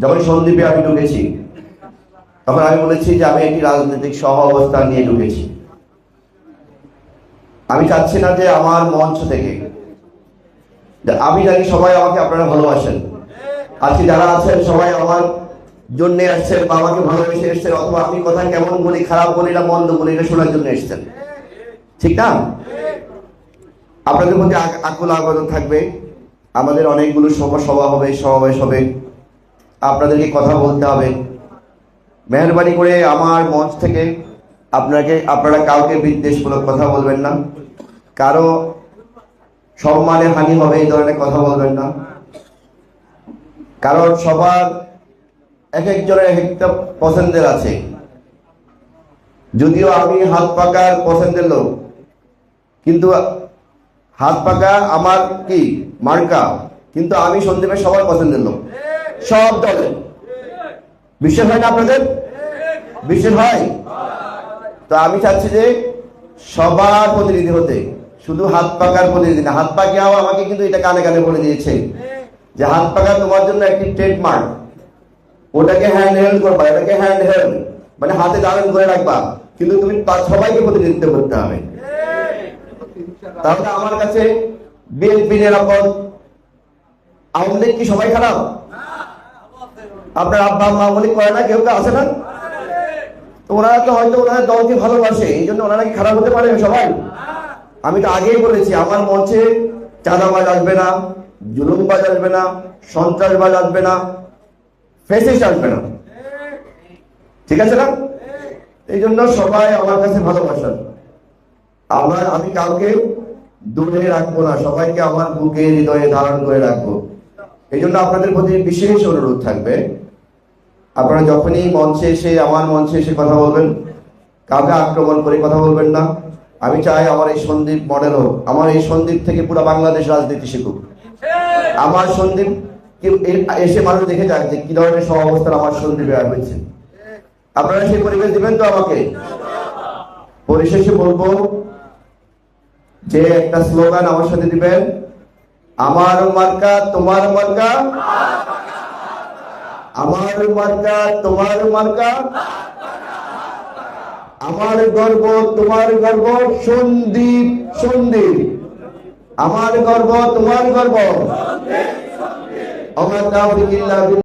যখন সন্দীপে আমি ঢুকেছি, তখন আমি বলেছি যে আমি একটি রাজনৈতিক সহ অবস্থান নিয়ে ঢুকেছি। আমি চাচ্ছি না যে আমার মঞ্চ থেকে আমি জানি সবাই আমাকে আপনারা ভালোবাসেন। আজকে যারা আছেন, সবাই আমার জন্য আসছেন বা আমাকে ভালোবেসে এসছেন, অথবা আমি কথা কেমন বলি, খারাপ বলি না, মন্দ বলি, এটা শোনার জন্য এসছেন। ঠিক না? আপনাদের মধ্যে আক- আকুল আবেদন থাকবে। আমাদের অনেকগুলো সভা সভা হবে, সমাবেশ হবে। আপনাদেরকে কথা বলতে হবে। মেহরবানি করে আমার মঞ্চ থেকে আপনাকে, আপনারা কাউকে বিদ্বেষমূলক কথা বলবেন না। কারও সম্মানে হানি হবে এই ধরনের কথা বলবেন না। কারণ সবার এক একজনের এক একটা পছন্দের আছে। যদিও আমি হাত পাকার পছন্দের লোক, কিন্তু হাত পাকা আমার কি? মার্কা। কিন্তু আমি সন্দীপের সবার পছন্দের লোক। সব দলে। বিশ্বাস হয় না আপনাদের? বিশ্বাস হয়? তো আমি চাচ্ছি যে সবার প্রতিনিধি হতে, শুধু হাত পাকার প্রতিনিধি না, হাত পাকিয়াও আমাকে কিন্তু এটা কানে কানে বলে দিয়েছে যে হাত পাকা তোমার জন্য একটি ট্রেডমার্ক ওটাকে হ্যান্ড হেল্ড করবা, এটাকে হ্যান্ড হেল্ড মানে হাতে দাঁড়ান করে রাখবা। কিন্তু তুমি সবাইকে প্রতিনিধিত্ব করতে হবে। তাহলে আমার কাছে বিএনপি নিরাপদ, আওয়ামী লীগ কি সবাই খারাপ? আপনার আব্বা, মা বলি করে না, কেউ কেউ আসে না? তো ওনারা তো হয়তো ওনাদের দলকে ভালোবাসে, এই জন্য ওনারা কি খারাপ হতে পারে সবাই? আমি তো আগেই বলেছি, আমার মঞ্চে চাঁদাবাজ আসবে না, জুলুমবাজ আসবে না, সন্ত্রাসবাজ আসবে না ফেসিস্ট আসবে না। ঠিক আছে না? এই জন্য সবাই আমার কাছে ভালোবাসেন আমার, আমি কাউকে দূরে রাখব না, সবাইকে আমার বুকে হৃদয়ে ধারণ করে রাখব। এই জন্য আপনাদের প্রতি বিশেষ অনুরোধ থাকবে। আপনারা যখনই মঞ্চে এসে, আমার মঞ্চে এসে কথা বলবেন, কাউকে আক্রমণ করে কথা বলবেন না। আমি চাই আমার এই সন্দীপ মডেল হোক আমার এই সন্দীপ থেকে পুরো বাংলাদেশ রাজনীতি শিখুক। আমার সন্দীপ এসে মানুষ দেখে যাক যে কি ধরনের সব অবস্থান আমার সন্দীপে হয়েছে। আপনারা সেই পরিবেশ দিবেন তো আমাকে? পরিশেষে বলব যে একটা স্লোগান আমার সাথে দিবেন আমার মার্কা, তোমার মার্কা? আমার মার্কা, তোমার মার্কা? আমার গর্ব, তোমার গর্ব, সন্দীপ সন্দীপ। আমার গর্ব, তোমার গর্ব। আমার